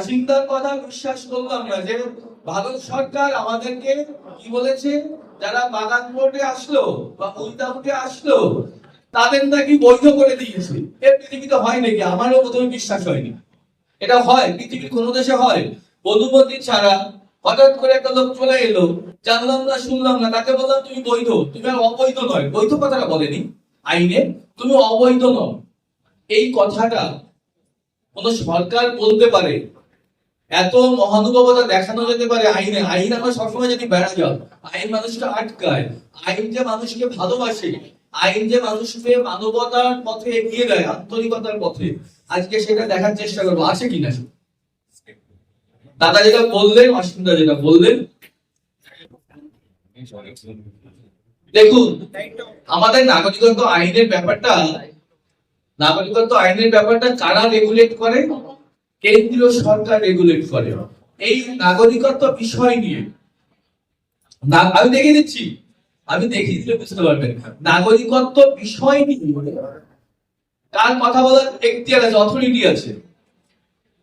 অসিন্দার কথা বিশ্বাস করলাম না। যে ভারত সরকার আমাদেরকে কি বলেছে? যারা বাগান বোর্ডে আসলো বা উইদাউটে আসলো, তাদের নাকি বৈধ করে দিয়েছে। এর পৃথিবীতে হয় নাকি? আমারও প্রথমে বিশ্বাস হয়নি। এটা হয়, পৃথিবীর কোনো দেশে হয়। অনুমতি ছাড়া হঠাৎ করে একটা লোক চলে এলো। জানলাম না, শুনলাম না। তাকে বললাম, তুমি বৈধ। তুমি আর অবৈধ নয়। বৈধ কথাটা বলেনি। আইনে তুমি অবৈধ নও। এই কথাটা কোন সরকার বলতে পারে। এত মহানুভবতা দেখানো যেতে পারে আইনে। আইন আমরা সবসময় যদি বেড়া যাও, আইন মানুষকে আটকায়, আইন যে মানুষকে ভালোবাসে, আইন যে মানুষকে মানবতার পথে এগিয়ে দেয়, আন্তরিকতার পথে, আজকে সেটা দেখার চেষ্টা করব। আসে কিনা দাদা যেটা বললেন অসিন্দা যেটা বললেন। দেখুন, আমাদের নাগরিকত্ব আইনের ব্যাপারটা, নাগরিকত্ব আইনের ব্যাপারটা কারা রেগুলেট করে? কেন্দ্রীয় সরকার রেগুলেট করে। এই নাগরিকত্ব বিষয় নিয়ে আমি দেখে দিচ্ছি আমি দেখিয়ে দিলে বুঝতে পারবেন নাগরিকত্ব বিষয় নিয়ে কার কথা বলার এখতিয়ার আছে অথরিটি আছে।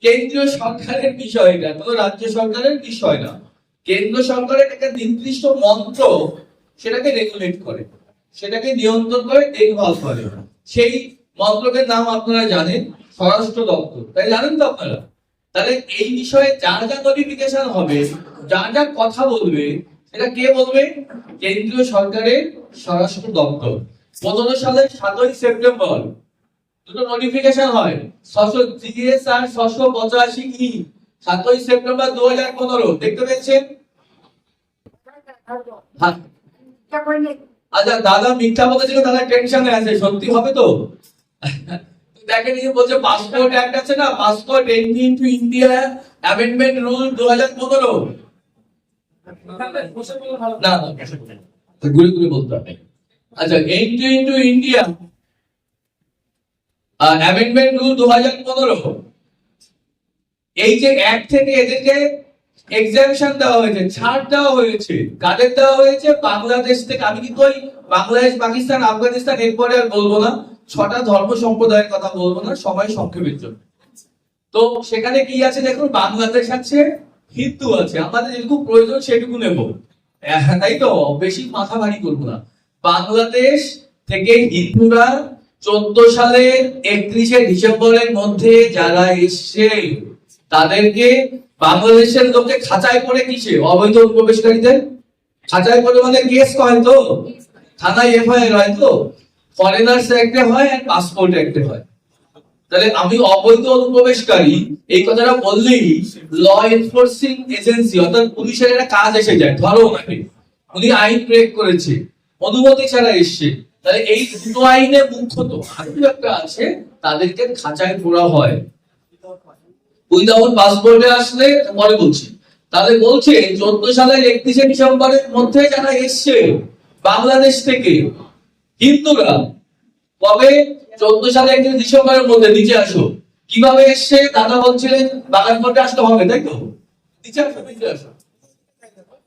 কেন্দ্রীয় সরকারের বিষয় এটা, কোনো রাজ্য সরকারের বিষয় না। কেন্দ্র সরকারের একটা নির্দিষ্ট মন্ত্র সেটাকে রেগুলেট করে। সেটাকে নিয়ন্ত্রণ করে দেখভাল করে। সেই মন্ত্রকের নাম আপনারা জানেন। স্বরাষ্ট্র দপ্তর। তাই জানেন তো আপনারা? তাহলে এই বিষয়ে যার যা নোটিফিকেশন হবে, যার যা কথা বলবে, সেটা কে বলবে? কেন্দ্রীয় সরকারের স্বরাষ্ট্র দপ্তর। পনেরো সালের সাতই সেপ্টেম্বর। দুটো নোটিফিকেশন হয়। ছশো জিএস আর ছশো পঁচাশি ই। সাতই সেপ্টেম্বর দু হাজার পনেরো। দেখতে পেয়েছেন? হ্যাঁ। আচ্ছা দাদা মিথ্যা বলেছিল দাদা টেনশনে আছে, সত্যি হবে তো? দেখেন, এই যে বলছে পাসপোর্ট অ্যাক্ট আছে না passport entry into India amendment rule দু হাজার পনেরো। না না ঘুরে ঘুরে বলতে হবে। আচ্ছা entry into India amendment rule দু হাজার পনেরো। এই যে অ্যাক্ট থেকে এদেরকে এক্সামিশন দেওয়া হয়েছে, ছাড় দেওয়া হয়েছে, কাদের দেওয়া হয়েছে? বাংলাদেশ থেকে। আমি কিন্তু ওই বাংলাদেশ, পাকিস্তান, আফগানিস্তান, এরপরে আর বলব না। ছটা ধর্ম সম্প্রদায়ের কথা বলব না, সবাই সংক্ষেপের জন্য। তো সেখানে কি আছে দেখুন? বাংলাদেশ আছে, হিন্দু আছে। আমাদের যেটুকু প্রয়োজন সেটুকু নেব। তাই তো? বেশি মাথা ভারী করব না। বাংলাদেশ থেকে হিন্দুরা চোদ্দ সালের একত্রিশে ডিসেম্বরের মধ্যে যারা এসছে, তাদেরকে বাংলাদেশের লোকে খাঁচায় পড়ে কিসে? অবৈধ অনুপ্রবেশকারীদের খাঁচায় পড়ে মানে কেস হয় তো? থানায় এফআইআর হয় তো? ফরেনার্স অ্যাক্টে হয় আর পাসপোর্ট অ্যাক্টে হয়। তাহলে আমি অবৈধ অনুপ্রবেশকারী, এই কথাটা বললেই ল এনফোর্সিং এজেন্সি অর্থাৎ পুলিশের একটা কাজ এসে যায়। ধরো ওনাকে। উনি আইন প্রয়োগ করেছে, অনুমতি ছাড়া এসছে। তাহলে এই দুটো আইনে মুখ্যত আরেকটু একটা আছে, তাদেরকে খাঁচায় পোড়া হয়। উইদাউট পাসপোর্টে আসলে, পরে বলছি। তাহলে বলছে, চোদ্দ সালের একত্রিশে ডিসেম্বরের মধ্যে যারা এসছে, বাংলাদেশ থেকে হিন্দুরা কবে চোদ্দ সালে একত্রিশ ডিসেম্বরের মধ্যে নিচে আসো। কীভাবে এসছে? দাদা বলছিলেন, বাগান করতে আসতে হবে, তাই তো? নিচে আসো নিচে আসো।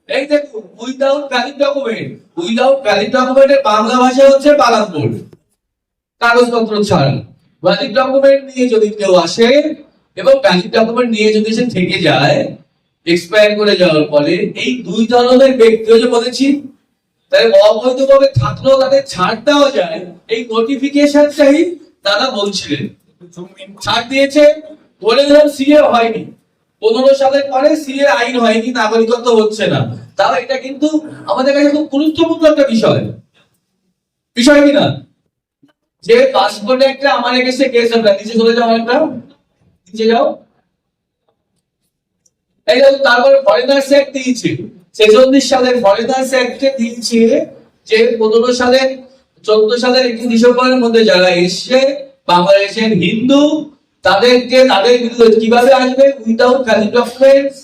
এই দেখুন without valid document without valid ডকুমেন্টের বাংলা ভাষা হচ্ছে বাগান কাগজপত্র ছাড়া। ভ্যালিড ডকুমেন্ট নিয়ে যদি কেউ আসে, এবং ভ্যালিড ডকুমেন্ট নিয়ে যদি সে থেকে যায় এক্সপায়ার করে যাওয়ার পরে এই দুই ধরনের ব্যক্তিও যে বলেছি তাই অবৈধভাবে থাকলেও তাদের ছাড় দেওয়া যায়। এই নোটিফিকেশনটাই তারা বলছিলেন। ছাড় দিয়েছে, বলে দিলাম সিএ হয়নি। পনেরো সালের পরে সিএ আইন হয়নি, নাগরিকত্ব হচ্ছে না। তাও এটা কিন্তু আমাদের কাছে খুব গুরুত্বপূর্ণ একটা বিষয়। বিষয় কি না? যে পাসপোর্টে একটা আমার এগেছে কেস আমরা নিচে চলে যাও একটা। নিচে যাও। এই তারপরে ফরেনার্স অ্যাক্ট দিয়েছে। ছেচল্লিশ সালের ফরেনার্স অ্যাক্টে দিয়েছে যে পনেরো সালের, চোদ্দ সালের একটি ডিসেম্বরের মধ্যে যারা এসছে, বাংলাদেশের হিন্দু, তাদেরকে, তাদের বিরুদ্ধে কীভাবে আসবে উইদাউট ভ্যালিড ডকুমেন্টস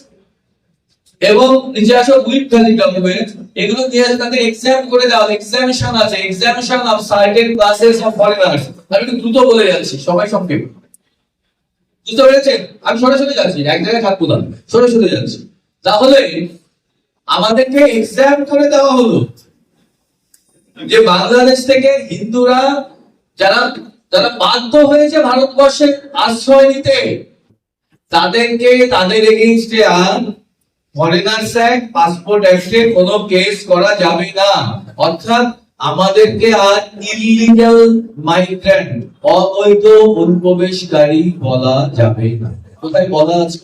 এবং নিচে আসো উইথ ভ্যালিড ডকুমেন্ট এগুলো দিয়ে তাদের এক্সাম করে দেওয়া এক্সামিশন আছে exemption of certain classes of foreigners আমি একটু দ্রুত বলে যাচ্ছি, সবাই সংক্ষেপ। বুঝতে পেরেছেন আমি সরাসরি যাচ্ছি, এক জায়গায় থাকব না সরাসরি যাচ্ছি। তাহলে আমাদেরকে এক্সাম করে দেওয়া হলো। যে বাংলাদেশ থেকে হিন্দুরা যারা যারা বাধ্য হয়েছে ভারতবর্ষে আশ্রয় নিতে, তাদেরকে, তাদের এগেইনস্টে আর ফরেনার্স অ্যাক্ট পাসপোর্ট অ্যাক্টে কোনো কেস করা যাবে না। অর্থাৎ আমাদেরকে আর ইলিগাল মাইগ্রেন্ট অবৈধ অনুপ্রবেশকারী বলা যাবে না। কোথায় বলা আছে?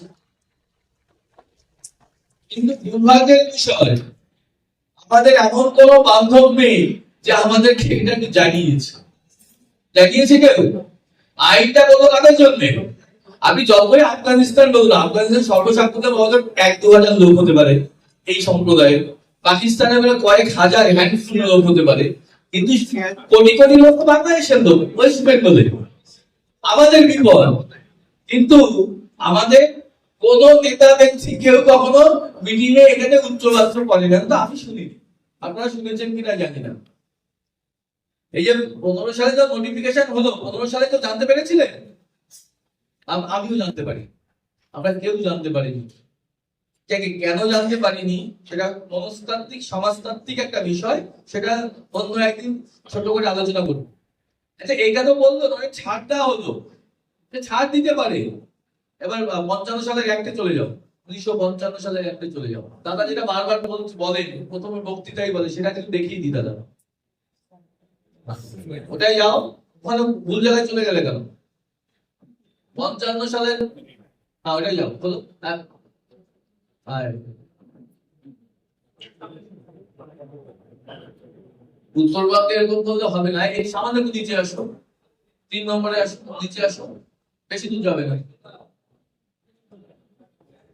কিন্তু দুর্ভাগ্যের বিষয়, আমাদের এমন কোন বান্ধব নেই যে আমাদেরকে এটা একটু জানিয়েছে জানিয়েছে কেউ আইনটা বলো কাদের জন্য? আপনি যতই আফগানিস্তান বলুন, আফগানিস্তান সর্বসাকুল্য বলতে এক দু হাজার লোক হতে পারে এই সম্প্রদায়ের। পাকিস্তানে বলে কয়েক হাজার হ্যান্ডফুল লোক হতে পারে। কিন্তু কোটি কোটি লোক বাংলাদেশের লোক ওয়েস্ট বেঙ্গলের আমাদের বিপদ। কিন্তু আমাদের কোন নেতা ব্যক্তি কেউ কখনো মিটিং এ এখানে উচ্চবাস্য করে না। তো আমি শুনিনি আপনারা শুনেছেন কিনা জানি না। এই যে পনেরো সালে তো নোটিফিকেশন হলো, পনেরো সালে তো জানতে পেরেছিলেন? আমিও জানতে পারি। আমরা কেউ জানতে পারিনি। কেন জানতে পারিনি? সেটা মনস্তাত্ত্বিক, সমাজতাত্ত্বিক একটা বিষয়। সেটা অন্য একদিন ছোট করে আলোচনা করব আচ্ছা এইটা তো বলল ছাড় দেওয়া হলো। ছাড় দিতে পারে। এবার পঞ্চান্ন সালের অ্যাক্টে চলে যাও। উনিশশো পঞ্চান্ন সালের অ্যাক্টে চলে যাও। দাদা যেটা বারবার বল- বলেন, প্রথমে বক্তৃতাই বলে, সেটা কিন্তু দেখিয়ে দিই দাদা। ওটাই যাও। ওখানে ভুল জায়গায় চলে গেলে কেন? পঞ্চান্ন সালের হ্যাঁ ওটাই যাও, বলো। হ্যাঁ। উত্তরবঙ্গে এরকম করলে হবে না। এই সামান্য নিচে আসো। তিন নম্বরে আসো, নিচে আসো। বেশি দূর যাবে না।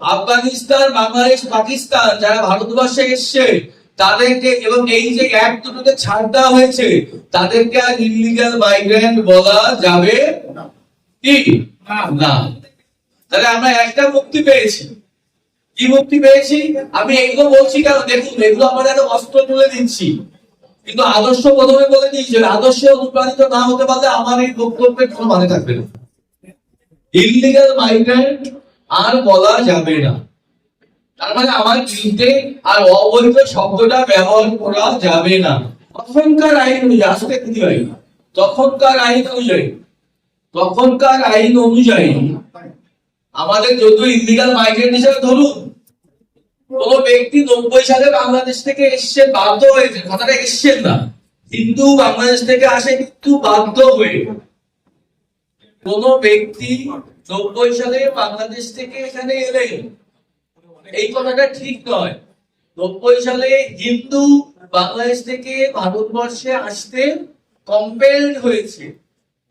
আফগানিস্তান, বাংলাদেশ, পাকিস্তান, যারা ভারতবর্ষে এসছে, তাদেরকে এবং এই যে এক দুটোতে ছাড় দেওয়া হয়েছে, তাদেরকে আর ইলিগাল মাইগ্রেন্ট বলা যাবে কি? না। তাহলে আমরা একটা মুক্তি পেয়েছি। কি মুক্তি পেয়েছি? আমি এগুলো বলছি কেন? দেখুন, এগুলো আমরা একটা অস্ত্র তুলে দিচ্ছি। কিন্তু আদর্শ প্রথমে বলে দিয়েছে আদর্শে অনুপ্রাণিত না হতে পারলে আমার এই বক্তব্যের কোনো মানে থাকবে না। ইলিগাল মাইগ্রেন্ট আর বলা যাবে না। তার মানে আমার চিনতে আর অবৈধ শব্দটা ব্যবহার করা যাবে না। তখনকার আইন অনুযায়ী আইন তখনকার আইন অনুযায়ী, তখনকার আইন অনুযায়ী, আমাদের যত ইলিগাল মাইগ্রেন্ট হিসেবে ধরুন, কোন ব্যক্তি নব্বই সালে বাংলাদেশ থেকে এসছে, বাধ্য হয়েছে, কথাটা এসছেন না। হিন্দু বাংলাদেশ থেকে আসে, কিন্তু বাধ্য হয়ে কোন ব্যক্তি নব্বই সালে বাংলাদেশ থেকে এখানে এলেন এই কথাটা ঠিক নয় নব্বই সালে হিন্দু বাংলাদেশ থেকে ভারতবর্ষে আসতে কম্পেলড হয়েছে,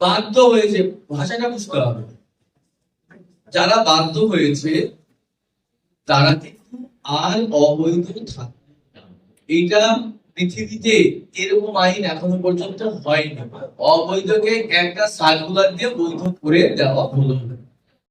বাধ্য হয়েছে, ভাষাটা বুঝতে হবে যারা বাধ্য হয়েছে, তারা কিন্তু আর অবৈধ থাকবে। এইটা পৃথিবীতে এরকম আইন এখনও পর্যন্ত হয়নি। অবৈধকে একটা সার্কুলার দিয়ে বৈধ করে দেওয়া হলো।